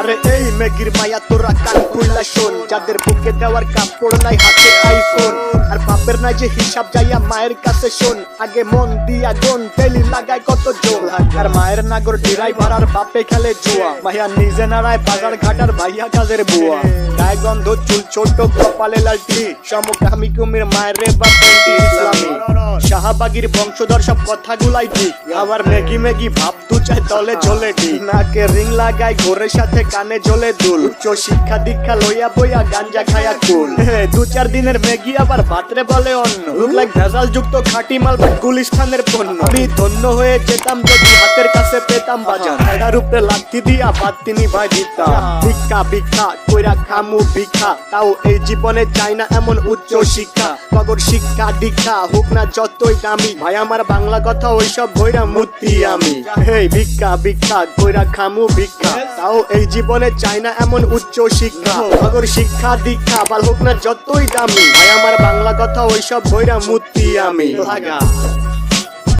আরে এই মেগির মায়া তোরা কান খুললা শোন। যাদের বুকে দেওয়ার কাপড় নাই, হাতে আইফোন আর বাপের নাই যে হিসাব যাইয়া মায়ের কাছে শোন। আগে মন দিয়া গন তেলি লাগায় কত জোর। আর মায়ের নাগর ডিরাই ভাড়ার বাপে খেলে জুয়া। ভাইয়া নিজে নাড়ায় বাজার ঘাটার ভাইয়া কাজের বুয়া। গায়ে চুল ছোট, কপালে লালটি। সমকামী কুমির, মায়ের রে বা ইসলামী। শাহবাগির বংশধর সব কথাগুলাই ঠিক। আবার মেগি মেগি ভাব তু চাই তলে ঝোলে ঠিক। নাকে রিং লাগাই ঘোরের সাথে কানে ঝোলে দুল। উচ্চ শিক্ষা দীক্ষা লইয়া বইয়া গাঞ্জা খায়া কুল। দু চার দিনের মেগি আবার ভাতরে বলে অন্য লুক লাইক ভেজাল যুক্ত খাটি মাল বা গুলিস্তানের পণ্য। আমি ধন্য হয়ে যেতাম যদি হাতের কাছে পেতাম বাজার। এটার উপরে লাথি দিয়া ভাত তিনি ভাই দিতাম। ভিক্ষা ভিক্ষা কইরা খামু ভিক্ষা। তাও এই জীবনে চাই না এমন উচ্চ শিক্ষা। কগর শিক্ষা, দীক্ষা, হোক না যতই দামি। ভাই, আমার বাংলা কথা ওইসব ভৈরা মূর্তি আমি। হেই ভিক্ষা ভিক্ষা, কইরা খামু ভিক্ষা। তাও এই জীবনে চাই না এমন উচ্চ শিক্ষা। কগর শিক্ষা, দীক্ষা, বাল হোক না যতই দামি। ভাই, আমার বাংলা কথা ওইসব ভৈরা মূর্তি আমি। লাগা